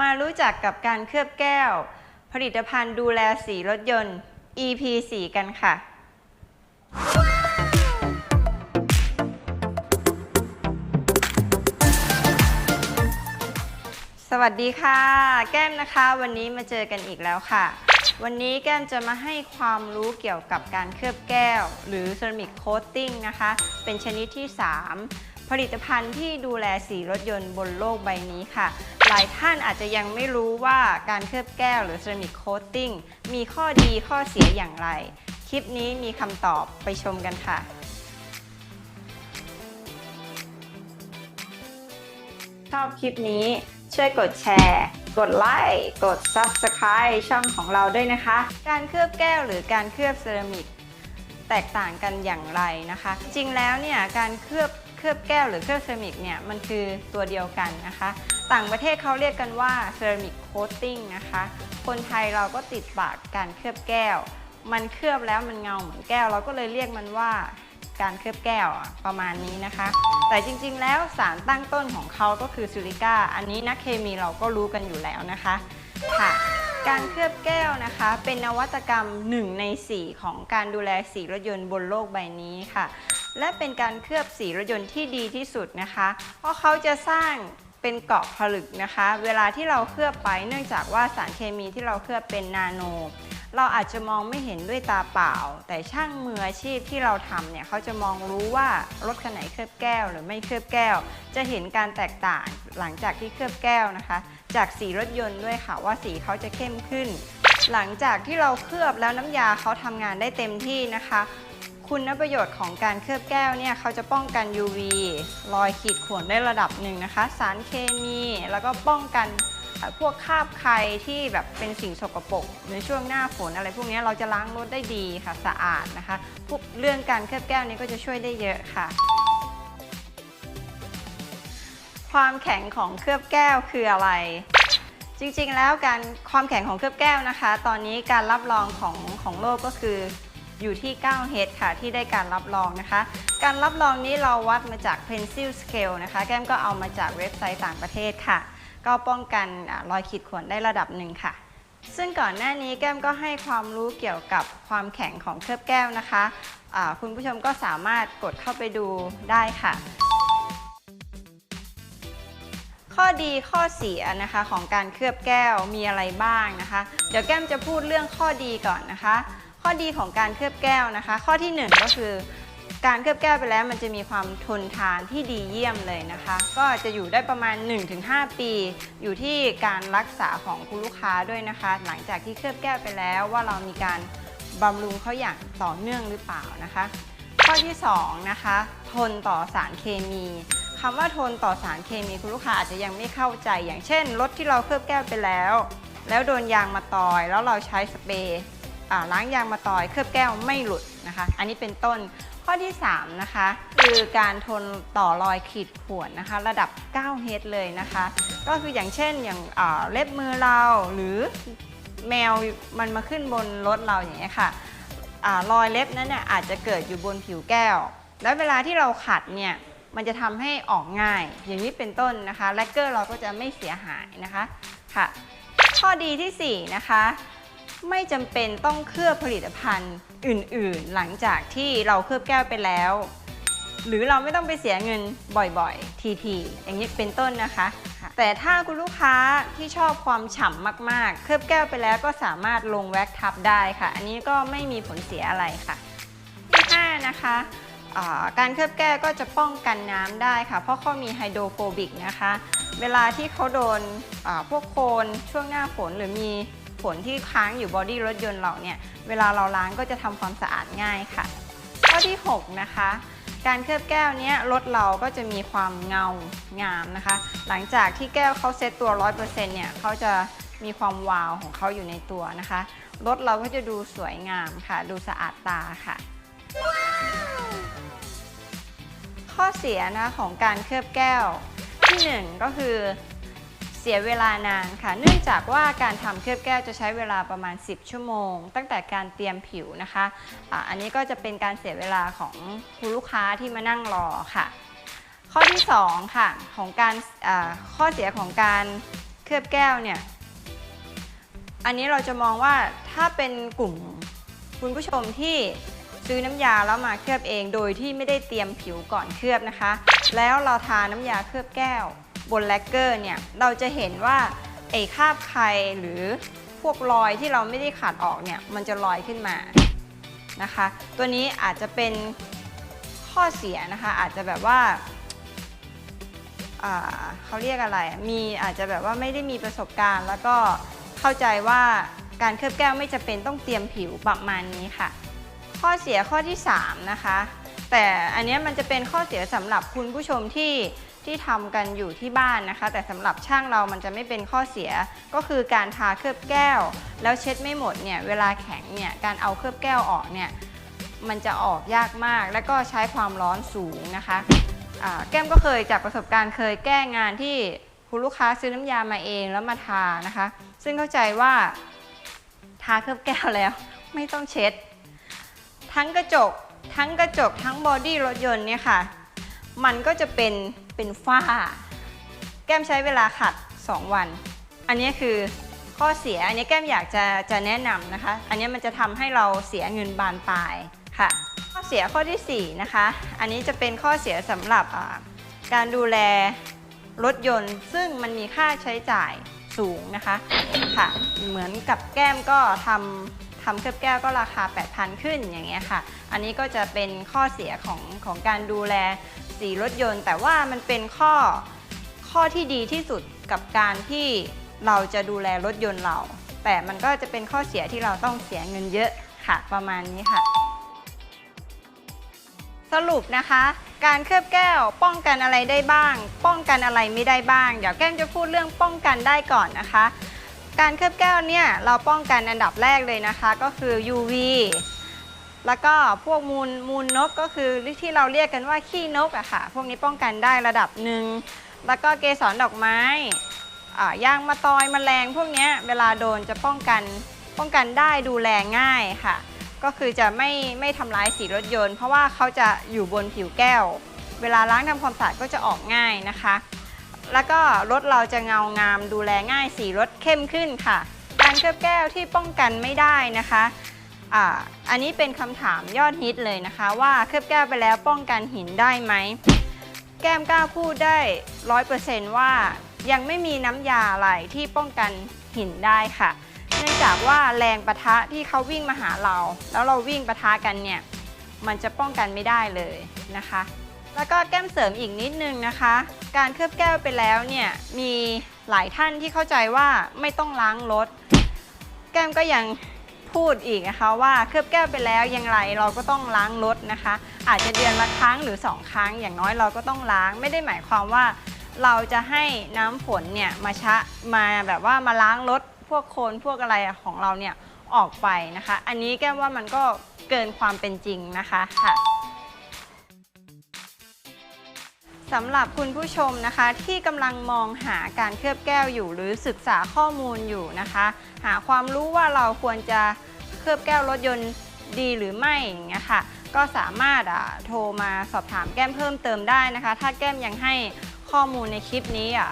มารู้จักกับการเคลือบแก้ว ผลิตภัณฑ์ดูแลสีรถยนต์ EP 4กันค่ะ สวัสดีค่ะ แก้มนะคะ วันนี้มาเจอกันอีกแล้วค่ะ วันนี้แก้มจะมาให้ความรู้เกี่ยวกับการเคลือบแก้ว หรือเซรามิกโคตติ้งนะคะ เป็นชนิดที่ 3 ผลิตภัณฑ์ที่ดูแลสีรถยนต์บนโลกใบนี้ค่ะ หลายท่านอาจจะยังไม่รู้ว่าการเคลือบแก้วหรือเซรามิกโคตติ้งมีข้อดีข้อเสียอย่างไร คลิปนี้มีคำตอบไปชมกันค่ะชอบคลิปนี้ช่วยกดแชร์ กดไลค์ กด Subscribe ช่องของเราด้วยนะคะ การเคลือบแก้วหรือการเคลือบเซรามิกแตกต่างกันอย่างไรนะคะ จริงแล้วเนี่ยการเคลือบ เคลือบแก้วหรือเคลือบเซรามิกเนี่ยมันคือตัวเดียวกันนะคะ ต่างประเทศเขาเรียกกันว่าเซรามิกโคตติ้งนะคะ คนไทยเราก็ติดปากการเคลือบแก้ว มันเคลือบแล้วมันเงาเหมือนแก้ว เราก็เลยเรียกมันว่าการเคลือบแก้วประมาณนี้นะคะ แต่จริงๆ แล้วสารตั้งต้นของเขาก็คือซิลิก้า อันนี้นักเคมีเราก็รู้กันอยู่แล้วนะคะค่ะการเคลือบแก้วนะคะ เป็นนวัตกรรม 1 ใน 4 ของการดูแลสีรถยนต์บนโลกใบนี้ค่ะ และเป็นการเคลือบสีรถยนต์ที่ดีที่สุดนะคะ เพราะเขาจะสร้างเป็นเกาะผลึกนะคะ เวลาที่เราเคลือบไปเนื่องจากว่าสารเคมีที่เราเคลือบเป็นนาโน เราอาจจะมองไม่เห็นด้วยตาเปล่า แต่ช่างมืออาชีพที่เราทำเนี่ยเขาจะมองรู้ว่ารถคันไหนเคลือบแก้ว หรือไม่เคลือบแก้ว จะเห็นการแตกต่างหลังจากที่เคลือบแก้วนะคะ จากสีรถยนต์ด้วยค่ะว่าสีเขาจะเข้มขึ้นหลังจากที่เราเคลือบแล้วน้ำยาเขาทำงานได้เต็มที่นะคะ คุณประโยชน์ของการเคลือบแก้วเนี่ยเขาจะป้องกัน UV รอยขีดข่วนได้ระดับหนึ่งนะคะ สารเคมีแล้วก็ป้องกันพวกคราบใครที่แบบเป็นสิ่งสกปรกในช่วงหน้าฝนอะไรพวกนี้เราจะล้างรถได้ดีค่ะสะอาดนะคะพวกเรื่องการเคลือบแก้วนี้ก็จะช่วยได้เยอะค่ะ ความแข็งของเคลือบแก้วคืออะไร จริงๆแล้วการความแข็งของเคลือบแก้วนะคะ ตอนนี้การรับรองของของโลกก็คือ อยู่ที่9 H ค่ะ ที่ได้การรับรองนะคะ การรับรองนี้เราวัดมาจาก Pencil Scale นะคะ แก้มก็เอามาจากเว็บไซต์ต่างประเทศค่ะ ก็ป้องกันรอยขีดข่วนได้ระดับหนึ่งค่ะ ซึ่งก่อนหน้านี้แก้มก็ให้ความรู้เกี่ยวกับความแข็งของเคลือบแก้วนะคะอ่าคุณผู้ชมก็สามารถกดเข้าไปดูได้ค่ะข้อดีข้อเสียนะคะของการเคลือบแก้วมีอะไรบ้างนะคะ เดี๋ยวแก้มจะพูดเรื่องข้อดีก่อนนะคะ ข้อดีของการเคลือบแก้วนะคะ ข้อที่หนึ่งก็คือ การเคลือบแก้วไปแล้ว มันจะมีความทนทานที่ดีเยี่ยมเลยนะคะ ก็จะอยู่ได้ประมาณ 1-5 ปี อยู่ที่การรักษาของคุณลูกค้าด้วยนะคะ หลังจากที่เคลือบแก้วไปแล้วว่าเรามีการบำรุงเขาอย่างต่อเนื่องหรือเปล่านะคะ ข้อที่สองนะคะทนต่อสารเคมีคำว่าทนต่อสารเคมีคุณลูกค้าอาจจะยังไม่เข้าใจ อย่างเช่นรถที่เราเคลือบแก้วไปแล้ว แล้วโดนยางมาตอย แล้วเราใช้สเปรย์ ล้างยางมาตอยเคลือบแก้วไม่หลุดนะคะ อันนี้เป็นต้นข้อที่ 3 นะคะ คือการทนต่อรอยขีดข่วนนะคะ ระดับ 9 เฮดเลยนะคะ ก็คืออย่างเช่นอย่างอ่าเล็บมือเราหรือแมวมันมาขึ้นบนรถเราอย่างเงี้ยค่ะอรอยเล็บนั้นเนี่ยอาจจะเกิดอยู่บนผิวแก้ว แล้วเวลาที่เราขัดเนี่ยมันจะทำให้ออกง่าย อย่างนี้เป็นต้นนะคะแลกเกอร์เราก็จะไม่เสียหายนะคะค่ะ ข้อดีที่ 4 นะคะ ไม่จำเป็นต้องเคลือบผลิตภัณฑ์อื่นๆ หลังจากที่เราเคลือบแก้วไปแล้ว หรือเราไม่ต้องไปเสียเงินบ่อยๆ ทีๆ อย่างนี้เป็นต้นนะคะค่ะแต่ถ้าคุณลูกค้าที่ชอบความฉ่ำมากๆ เคลือบแก้วไปแล้วก็สามารถลงแว็กทับได้ค่ะ อันนี้ก็ไม่มีผลเสียอะไรค่ะที่5นะคะอ่าการเคลือบแก้วก็จะป้องกันน้ำได้ค่ะ เพราะเขามีไฮโดรโฟบิกนะคะ เวลาที่เขาโดนอ่าพวกโคลนช่วงหน้าฝนหรือมี ฝนที่ค้างอยู่บอดี้รถยนต์เราเนี่ย เวลาเราล้างก็จะทำความสะอาดง่ายค่ะ ข้อที่ 6 นะคะ การเคลือบแก้วเนี้ยรถเราก็จะมีความเงางามนะคะ หลังจากที่แก้วเขาเซตตัว 100%เนี่ยเขาจะมีความวาวของเขาอยู่ในตัวนะคะ รถเราก็จะดูสวยงามค่ะ ดูสะอาดตาค่ะ ข้อเสียนะของการเคลือบแก้วที่หนึ่งก็คือ สียเวลานานค่ะ เนื่องจากว่าการทำเคลือบแก้วจะใช้เวลาประมาณ 10 ชั่วโมง ตั้งแต่การเตรียมผิวนะคะอะอันนี้ก็จะเป็นการเสียเวลาของคุณลูกค้าที่มานั่งรอค่ะ ข้อที่2ค่ะของการข้อเสียของการเคลือบแก้วเนี่ยอันนี้เราจะมองว่าถ้าเป็นกลุ่มคุณผู้ชมที่ซื้อน้ำยาแล้วมาเคลือบเองโดยที่ไม่ได้เตรียมผิวก่อนเคลือบนะคะ แล้วเราทาน้ำยาเคลือบแก้ว บนแลกเกอร์เนี่ยเราจะเห็นว่าไอ้คราบไครหรือพวกรอยที่เราไม่ได้ขัดออกเนี่ยมันจะลอยขึ้นมานะคะ ตัวนี้อาจจะเป็นข้อเสียนะคะ อาจจะแบบว่าเขาเรียกอะไร มีอาจจะแบบว่าไม่ได้มีประสบการณ์ แล้วก็เข้าใจว่าการเคลือบแก้วไม่จะเป็นต้องเตรียมผิวประมาณนี้ค่ะ ข้อเสียข้อที่ 3 นะคะ แต่อันนี้มันจะเป็นข้อเสียสำหรับคุณผู้ชมที่ ที่ทำกันอยู่ที่บ้านนะคะ แต่สำหรับช่างเรามันจะไม่เป็นข้อเสีย ก็คือการทาเคลือบแก้ว แล้วเช็ดไม่หมดเนี่ยเวลาแข็งเนี่ยการเอาเคลือบแก้วออกเนี่ยมันจะออกยากมาก และก็ใช้ความร้อนสูงนะคะแก้มก็เคยจากประสบการณ์เคยแก้งานที่คุณลูกค้าซื้อน้ำยามาเองแล้วมาทานะคะ ซึ่งเข้าใจว่าทาเคลือบแก้วแล้ว ไม่ต้องเช็ด ทั้งกระจก ทั้งกระจกทั้งบอดี้รถยนต์เนี่ยค่ะ มันก็จะเป็น เป็นฝ้า แก้มใช้เวลาขัด 2 วัน อันนี้คือข้อเสียอันนี้แก้มอยากจะจะแนะนำนะคะ อันนี้มันจะทำให้เราเสียเงินบานปลายค่ะ ข้อเสียข้อทีสี่4นะคะอันนี้จะเป็นข้อเสียสำหรับการดูแลรถยนต์ ซึ่งมันมีค่าใช้จ่ายสูงนะคะค่ะ เหมือนกับแก้มก็ทำทำเคลือบแก้วก็ราคา 8,000 ขึ้นอย่างเงี้ยค่ะ อันนี้ก็จะเป็นข้อเสียของของการดูแล สีรถยนต์ แต่ว่ามันเป็นข้อข้อที่ดีที่สุดกับการที่เราจะดูแลรถยนต์เรา แต่มันก็จะเป็นข้อเสียที่เราต้องเสียเงินเยอะค่ะประมาณนี้ค่ะ สรุปนะคะ การเคลือบแก้วป้องกันอะไรได้บ้าง ป้องกันอะไรไม่ได้บ้าง เดี๋ยวแก้มจะพูดเรื่องป้องกันได้ก่อนนะคะ การเคลือบแก้วเนี่ยเราป้องกันอันดับแรกเลยนะคะ ก็คือ UV แล้วก็พวกมูลมูลนกก็คือที่เราเรียกกันว่าขี้นกอะค่ะ พวกนี้ป้องกันได้ระดับหนึ่ง แล้วก็เกสรดอกไม้อ่างมะตอยมแมลงพวกนี้เวลาโดนจะป้องกันป้องกันได้ดูแลง่ายค่ะ ก็คือจะไม่ไม่ทำร้ายสีรถยนต์ เพราะว่าเขาจะอยู่บนผิวแก้ว เวลาล้างทำความสะอาดก็จะออกง่ายนะคะ แล้วก็รถเราจะเงางามดูแลง่ายสีรถเข้มขึ้นค่ะการเคลือบแก้วที่ป้องกันไม่ได้นะคะ อ่าอันนี้เป็นคำถามยอดฮิตเลยนะคะ ว่าเคลือบแก้วไปแล้วป้องกันหินได้ไหม แก้มกล้าพูดได้ร้อยเปอร์เซนต์ว่ายังไม่มีน้ำยาอะไรที่ป้องกันหินได้ค่ะ เนื่องจากว่าแรงปะทะที่เขาวิ่งมาหาเรา แล้วเราวิ่งปะทะกันเนี่ยมันจะป้องกันไม่ได้เลยนะคะ แล้วก็แก้มเสริมอีกนิดนึงนะคะ การเคลือบแก้วไปแล้วเนี่ยมีหลายท่านที่เข้าใจว่าไม่ต้องล้างรถ แก้มก็ยัง พูดอีกนะคะว่าเคลือบแก้วไปแล้วอยังไรเราก็ต้องล้างรถนะคะ อาจจะเดือนละครั้งหรือ 2 ครั้ง อย่างน้อยเราก็ต้องล้างไม่ได้หมายความว่า เราจะให้น้ำฝนเนี่ยมาชะมาแบบว่ามาล้างรถพวกโคลนพวกอะไรของเราเนี่ยออกไปนะคะ อันนี้แก้ว่ามันก็เกินความเป็นจริงนะคะค่ะ สำหรับคุณผู้ชมนะคะที่กำลังมองหาการเคลือบแก้วอยู่ หรือศึกษาข้อมูลอยู่นะคะ หาความรู้ว่าเราควรจะเคลือบแก้วรถยนต์ดีหรือไม่อย่างเงี้ยค่ะ ก็สามารถอะโทรมาสอบถามแก้มเพิ่มเติมได้นะคะ ถ้าแก้มยังให้ข้อมูลในคลิปนี้อะ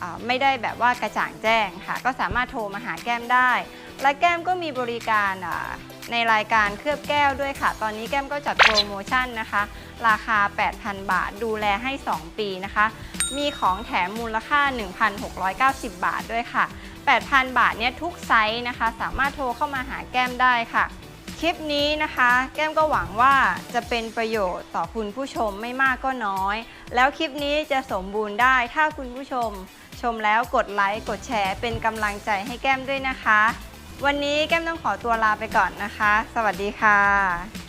อ่าไม่ได้แบบว่ากระจ่างแจ้งค่ะ ก็สามารถโทรมาหาแก้มได้ และแก้มก็มีบริการในรายการเคลือบแก้วด้วยค่ะ ตอนนี้แก้มก็จัดโปรโมชั่นนะคะ ราคา 8,000 บาท ดูแลให้ 2 ปีนะคะ มีของแถมมูลค่า 1,690 บาทด้วยค่ะ 8,000 บาทเนี่ยทุกไซส์นะคะ สามารถโทรเข้ามาหาแก้มได้ค่ะ คลิปนี้นะคะ แก้มก็หวังว่าจะเป็นประโยชน์ต่อคุณผู้ชมไม่มากก็น้อย แล้วคลิปนี้จะสมบูรณ์ได้ถ้าคุณผู้ชม ชมแล้วกดไลค์กดแชร์เป็นกำลังใจให้แก้มด้วยนะคะ วันนี้แก้มต้องขอตัวลาไปก่อนนะคะ สวัสดีค่ะ